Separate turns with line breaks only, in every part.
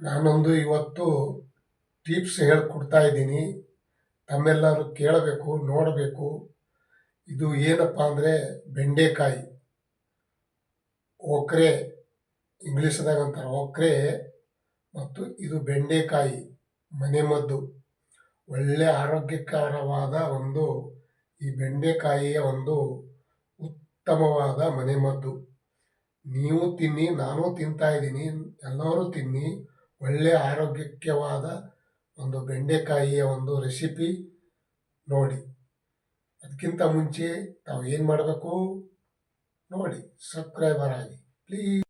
ನಾನೊಂದು ಇವತ್ತು ಟಿಪ್ಸ್ ಹೇಳ್ಕೊಡ್ತಾ ಇದ್ದೀನಿ. ತಮ್ಮೆಲ್ಲರೂ ಕೇಳಬೇಕು, ನೋಡಬೇಕು. ಇದು ಏನಪ್ಪ ಅಂದರೆ ಬೆಂಡೆಕಾಯಿ. ಓಕ್ರೆ ಇಂಗ್ಲೀಷ್ದಾಗ ಅಂತಾರೆ ಓಕ್ರೆ ಮತ್ತು ಇದು ಬೆಂಡೆಕಾಯಿ, ಮನೆಮದ್ದು. ಒಳ್ಳೆ ಆರೋಗ್ಯಕರವಾದ ಒಂದು ಈ ಬೆಂಡೆಕಾಯಿಯ ಒಂದು ಉತ್ತಮವಾದ ಮನೆಮದ್ದು. ನೀವು ತಿನ್ನಿ, ನಾನು ತಿಂತಾ ಇದ್ದೀನಿ. ಎಲ್ಲರೂ ತಿನ್ನಿ. ಒಳ್ಳೆ ಆರೋಗ್ಯಕವಾದ ಒಂದು ಬೆಂಡೆಕಾಯಿಯ ಒಂದು ರೆಸಿಪಿ ನೋಡಿ. ಅದಕ್ಕಿಂತ ಮುಂಚೆ ತಾವು ಏನು ಮಾಡಬೇಕು? ನೋಡಿ ಸಬ್ಸ್ಕ್ರೈಬರ್ ಆಗಿ. ಪ್ಲೀಸ್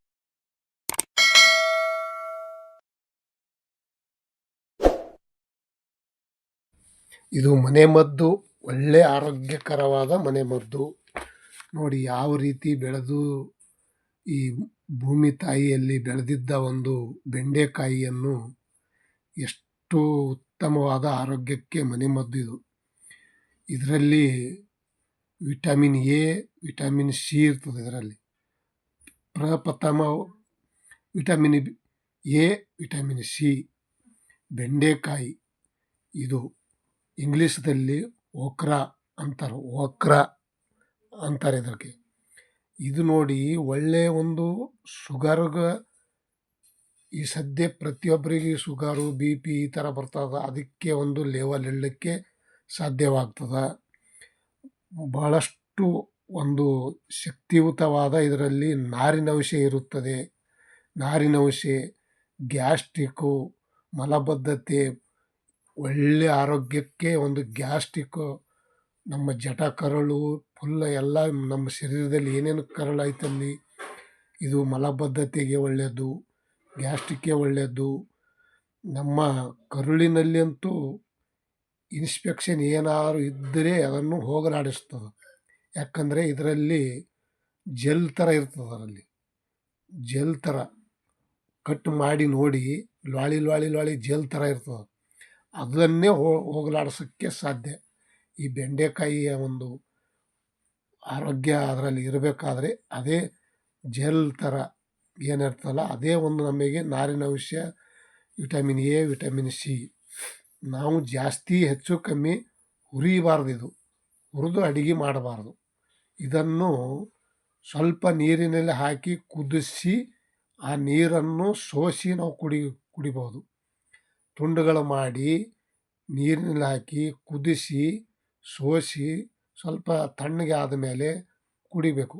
ಇದು ಮನೆಮದ್ದು ಒಳ್ಳೆ ಆರೋಗ್ಯಕರವಾದ ಮನೆಮದ್ದು ನೋಡಿ, ಯಾವ ರೀತಿ ಬೆಳೆದು ಈ ಭೂಮಿ ತಾಯಿಯಲ್ಲಿ ಬೆಳೆದಿದ್ದ ಒಂದು ಬೆಂಡೆಕಾಯಿಯನ್ನು ಎಷ್ಟು ಉತ್ತಮವಾದ ಆರೋಗ್ಯಕ್ಕೆ ಮನೆಮದ್ದು ಇದು. ಇದರಲ್ಲಿ ವಿಟಮಿನ್ ಎ, ವಿಟಮಿನ್ ಸಿ ಇರ್ತದೆ ಇದರಲ್ಲಿ. ಪ್ರಪ್ರಥಮ ವಿಟಮಿನ್ ಎ, ವಿಟಮಿನ್ ಸಿ, ಬೆಂಡೆಕಾಯಿ. ಇದು ಇಂಗ್ಲೀಷ್ದಲ್ಲಿ ಓಕ್ರಾ ಅಂತಾರೆ ಓಕ್ರಾ ಅಂತಾರೆ ಇದಕ್ಕೆ. ಇದು ನೋಡಿ ಒಳ್ಳೆಯ ಒಂದು ಶುಗರ್ಗೆ ಈ ಸದ್ಯ ಪ್ರತಿಯೊಬ್ಬರಿಗೆ ಶುಗರು, ಬಿ ಪಿ ಈ ಥರ ಬರ್ತದೆ, ಅದಕ್ಕೆ ಒಂದು ಲೆವೆಲ್ ಇಡಲಿಕ್ಕೆ ಸಾಧ್ಯವಾಗ್ತದೆ. ಭಾಳಷ್ಟು ಒಂದು ಶಕ್ತಿಯುತವಾದ ಇದರಲ್ಲಿ ನಾರಿನಂಶ ಇರುತ್ತದೆ. ನಾರಿನಂಶ ಗ್ಯಾಸ್ಟ್ರಿಕ್ಕು ಮಲಬದ್ಧತೆ ಒಳ್ಳೆಯ ಆರೋಗ್ಯಕ್ಕೆ ಒಂದು ಗ್ಯಾಸ್ಟ್ರಿಕ್ಕು ನಮ್ಮ ಜಠ ಕರಳು ಫುಲ್ ಎಲ್ಲ ನಮ್ಮ ಶರೀರದಲ್ಲಿ ಏನೇನು ಕರಳು ಐತಲ್ಲಿ, ಇದು ಮಲಬದ್ಧತೆಗೆ ಒಳ್ಳೆಯದು ಗ್ಯಾಸ್ಟ್ರಿಕ್ಗೆ ಒಳ್ಳೆಯದು ನಮ್ಮ ಕರುಳಿನಲ್ಲಿ ಅಂತೂ ಇನ್ಸ್ಪೆಕ್ಷನ್ ಏನಾದ್ರು ಇದ್ದರೆ ಅದನ್ನು ಹೋಗಲಾಡಿಸ್ತದೆ. ಯಾಕಂದರೆ ಇದರಲ್ಲಿ ಜೆಲ್ ಥರ ಇರ್ತದೆ ಅದರಲ್ಲಿ. ಜೆಲ್ ಥರ ಕಟ್ ಮಾಡಿ ನೋಡಿ, ಲಾಳಿ ಲಾಳಿ ಲಾಳಿ ಜೆಲ್ ಥರ ಇರ್ತದೆ. ಅದನ್ನೇ ಹೋಗಲಾಡಿಸೋಕ್ಕೆ ಸಾಧ್ಯ. ಈ ಬೆಂಡೆಕಾಯಿಯ ಒಂದು ಆರೋಗ್ಯ ಅದರಲ್ಲಿ ಇರಬೇಕಾದ್ರೆ ಅದೇ ಜೆಲ್ ಥರ ಏನಿರ್ತಲ್ಲ ಅದೇ ಒಂದು ನಮಗೆ ನಾರಿನ ಅಂಶ ವಿಟಮಿನ್ ಎ, ವಿಟಮಿನ್ ಸಿ. ನಾವು ಜಾಸ್ತಿ ಹೆಚ್ಚು ಕಮ್ಮಿ ಹುರಿಬಾರ್ದು ಇದು. ಹುರಿದು ಅಡುಗೆ ಮಾಡಬಾರ್ದು. ಇದನ್ನು ಸ್ವಲ್ಪ ನೀರಿನಲ್ಲಿ ಹಾಕಿ ಕುದಿಸಿ ಆ ನೀರನ್ನು ಸೋಸಿ ನಾವು ಕುಡಿ, ಕುಡಿಬೋದು. ತುಂಡುಗಳು ಮಾಡಿ ನೀರಿನಲ್ಲಿ ಹಾಕಿ ಕುದಿಸಿ, ಸೋಸಿ ಸ್ವಲ್ಪ ತಣ್ಣಗೆ ಆದ ಮೇಲೆ ಕುಡಿಬೇಕು.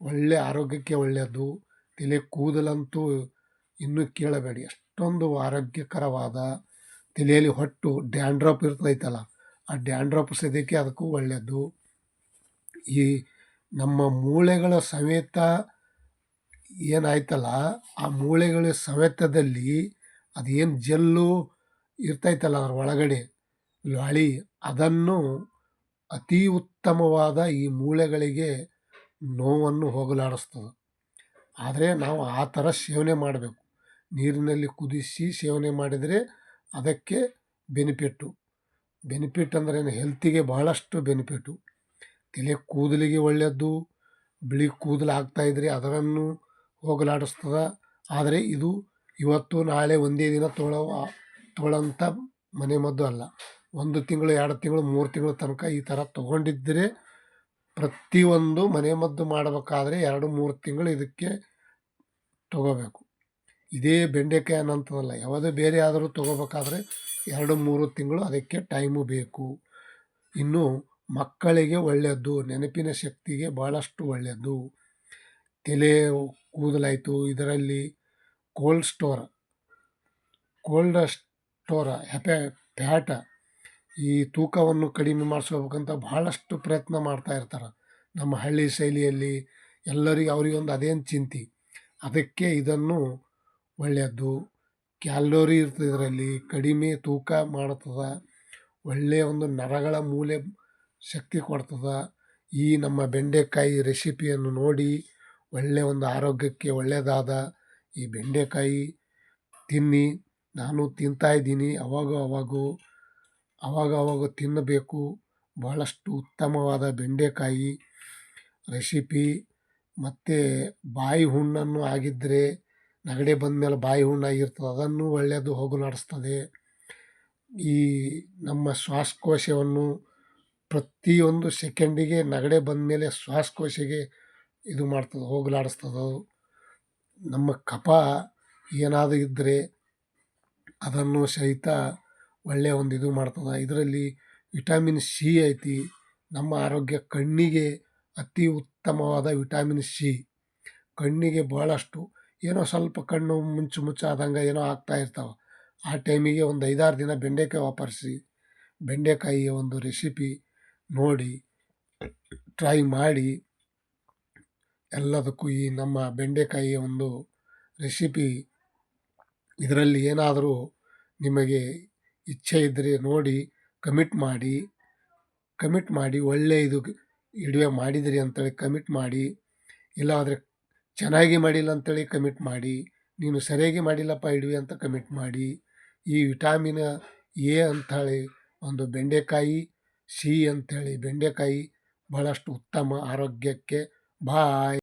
ಒಳ್ಳೆಯ ಆರೋಗ್ಯಕ್ಕೆ ಒಳ್ಳೆಯದು. ತಲೆ ಕೂದಲಂತೂ ಇನ್ನೂ ಕೇಳಬೇಡಿ. ಅಷ್ಟೊಂದು ಆರೋಗ್ಯಕರವಾದ ತಲೆಯಲ್ಲಿ ಹೊಟ್ಟು ಡ್ಯಾಂಡ್ರಪ್ ಇರ್ತೈತಲ್ಲ, ಆ ಡ್ಯಾಂಡ್ರಪ್ ಸದ್ಯಕ್ಕೆ ಅದಕ್ಕೂ ಒಳ್ಳೆಯದು. ಈ ನಮ್ಮ ಮೂಳೆಗಳ ಸಮೇತ ಏನಾಯ್ತಲ್ಲ, ಆ ಮೂಳೆಗಳ ಸವೆತದಲ್ಲಿ ಅದೇನು ಜೆಲ್ಲು ಇರ್ತೈತಲ್ಲ ಅದ್ರ ಒಳಗಡೆ, ಲಾಳಿ ಅದನ್ನು ಅತೀ ಉತ್ತಮವಾದ ಈ ಮೂಳೆಗಳಿಗೆ ನೋವನ್ನು ಹೋಗಲಾಡಿಸ್ತದೆ. ಆದರೆ ನಾವು ಆ ಥರ ಸೇವನೆ ಮಾಡಬೇಕು. ನೀರಿನಲ್ಲಿ ಕುದಿಸಿ ಸೇವನೆ ಮಾಡಿದರೆ ಅದಕ್ಕೆ ಬೆನಿಫಿಟ್ಟು. ಬೆನಿಫಿಟ್ ಅಂದ್ರೇನು ಹೆಲ್ತಿಗೆ ಭಾಳಷ್ಟು ಬೆನಿಫಿಟ್ಟು ತಲೆ ಕೂದಲಿಗೆ ಒಳ್ಳೆಯದು ಬಿಳಿ ಕೂದಲು ಆಗ್ತಾಯಿದ್ರೆ ಅದರನ್ನು ಹೋಗಲಾಡಿಸ್ತದೆ. ಆದರೆ ಇದು ಇವತ್ತು, ನಾಳೆ ಒಂದೇ ದಿನ ತೊಳೋ ತೊಳಂಥ ಮನೆಮದ್ದು ಅಲ್ಲ. ಒಂದು ತಿಂಗಳು, ಎರಡು ತಿಂಗಳು, ಮೂರು ತಿಂಗಳ ತನಕ ಈ ಥರ ತೊಗೊಂಡಿದ್ದರೆ ಪ್ರತಿಯೊಂದು ಮನೆಮದ್ದು ಮಾಡಬೇಕಾದ್ರೆ ಎರಡು, ಮೂರು ತಿಂಗಳು ಇದಕ್ಕೆ ತಗೋಬೇಕು. ಇದೇ ಬೆಂಡೆಕಾಯಿ ಅನ್ನೋಂಥದ್ದಲ್ಲ ಯಾವುದೇ ಬೇರೆ ಆದರೂ ತೊಗೋಬೇಕಾದ್ರೆ ಎರಡು, ಮೂರು ತಿಂಗಳು ಅದಕ್ಕೆ ಟೈಮು ಬೇಕು. ಇನ್ನು ಮಕ್ಕಳಿಗೆ ಒಳ್ಳೆಯದು ನೆನಪಿನ ಶಕ್ತಿಗೆ ಭಾಳಷ್ಟು ಒಳ್ಳೆಯದು ತಲೆ ಕೂದಲಾಯಿತು, ಇದರಲ್ಲಿ ಕೋಲ್ಡ್ ಸ್ಟೋರ್, ಕೋಲ್ಡ್ ಸ್ಟೋರ ಹೆಪೆ ಫ್ಯಾಟ ಈ ತೂಕವನ್ನು ಕಡಿಮೆ ಮಾಡಿಸ್ಕೋಬೇಕಂತ ಭಾಳಷ್ಟು ಪ್ರಯತ್ನ ಮಾಡ್ತಾ ಇರ್ತಾರೆ. ನಮ್ಮ ಹಳ್ಳಿ ಶೈಲಿಯಲ್ಲಿ ಎಲ್ಲರಿಗೆ ಅವರಿಗೊಂದು ಅದೇನು ಚಿಂತೆ. ಅದಕ್ಕೆ ಇದನ್ನು ಒಳ್ಳೆಯದು ಕ್ಯಾಲೋರಿ ಇರ್ತದೆ ಇದರಲ್ಲಿ, ಕಡಿಮೆ ತೂಕ ಮಾಡ್ತದೆ. ಒಳ್ಳೆಯ ಒಂದು ನರಗಳ ಮೂಲೆ ಶಕ್ತಿ ಕೊಡ್ತದೆ. ಈ ನಮ್ಮ ಬೆಂಡೆಕಾಯಿ ರೆಸಿಪಿಯನ್ನು ನೋಡಿ ಒಳ್ಳೆಯ ಒಂದು ಆರೋಗ್ಯಕ್ಕೆ ಒಳ್ಳೆಯದಾದ ಈ ಬೆಂಡೆಕಾಯಿ ತಿನ್ನಿ. ನಾನು ತಿಂತಾಯಿದ್ದೀನಿ ಅವಾಗ ಅವಾಗೂ. ಅವಾಗ ತಿನ್ನಬೇಕು. ಭಾಳಷ್ಟು ಉತ್ತಮವಾದ ಬೆಂಡೆಕಾಯಿ ರೆಸಿಪಿ. ಮತ್ತು ಬಾಯಿ ಹುಣ್ಣನ್ನು ಆಗಿದ್ದರೆ ನೆಗಡಿ ಬಂದಮೇಲೆ ಬಾಯಿ ಹುಣ್ಣಾಗಿರ್ತದೆ ಅದನ್ನು ಒಳ್ಳೆಯದು ಹೋಗಲಾಡಿಸ್ತದೆ ಈ ನಮ್ಮ ಶ್ವಾಸಕೋಶವನ್ನು ಪ್ರತಿಯೊಂದು ಸೆಕೆಂಡಿಗೆ ನೆಗಡಿ ಬಂದಮೇಲೆ ಶ್ವಾಸಕೋಶಕ್ಕೆ ಇದು ಮಾಡ್ತದೆ ಹೋಗಲಾಡಿಸ್ತದೆ ನಮ್ಮ ಕಫ ಏನಾದರೂ ಇದ್ದರೆ ಅದನ್ನು ಸಹಿತ ಒಳ್ಳೆಯ ಒಂದು ಇದು ಮಾಡ್ತದೆ. ಇದರಲ್ಲಿ ವಿಟಮಿನ್ ಸಿ ಐತಿ. ನಮ್ಮ ಆರೋಗ್ಯ ಕಣ್ಣಿಗೆ ಅತಿ ಉತ್ತಮವಾದ ವಿಟಮಿನ್ ಸಿ. ಕಣ್ಣಿಗೆ ಭಾಳಷ್ಟು ಏನೋ ಸ್ವಲ್ಪ ಕಣ್ಣು ಮುಂಚು ಮುಚ್ಚಾದಂಗೆ ಏನೋ ಆಗ್ತಾ ಇರ್ತಾವೆ. ಆ ಟೈಮಿಗೆ ಒಂದು ಐದಾರು ದಿನ ಬೆಂಡೆಕಾಯಿ ವಾಪರಿಸಿ ಬೆಂಡೆಕಾಯಿಯ ಒಂದು ರೆಸಿಪಿ ನೋಡಿ, ಟ್ರೈ ಮಾಡಿ. ಎಲ್ಲದಕ್ಕೂ ಈ ನಮ್ಮ ಬೆಂಡೆಕಾಯಿಯ ಒಂದು ರೆಸಿಪಿ ಇದರಲ್ಲಿ ಏನಾದರೂ ನಿಮಗೆ ಇಚ್ಛೆ ಇದ್ದರೆ ನೋಡಿ ಕಮಿಟ್ ಮಾಡಿ ಕಮಿಟ್ ಮಾಡಿ ಒಳ್ಳೆಯ ಇದು ಇಡುವೆ ಮಾಡಿದಿರಿ ಅಂತೇಳಿ ಕಮಿಟ್ ಮಾಡಿ, ಇಲ್ಲ ಆದರೆ ಚೆನ್ನಾಗಿ ಮಾಡಿಲ್ಲ ಅಂತೇಳಿ ಕಮಿಟ್ ಮಾಡಿ, ನೀನು ಸರಿಯಾಗಿ ಮಾಡಿಲ್ಲಪ್ಪ ಇಡುವೆ ಅಂತ ಕಮಿಟ್ ಮಾಡಿ, ಈ ವಿಟಾಮಿನ್ ಎ ಅಂಥೇಳಿ ಒಂದು ಬೆಂಡೆಕಾಯಿ, ಸಿ ಅಂಥೇಳಿ ಬೆಂಡೆಕಾಯಿ ಭಾಳಷ್ಟು ಉತ್ತಮ ಆರೋಗ್ಯಕ್ಕೆ ಬಾಯ್.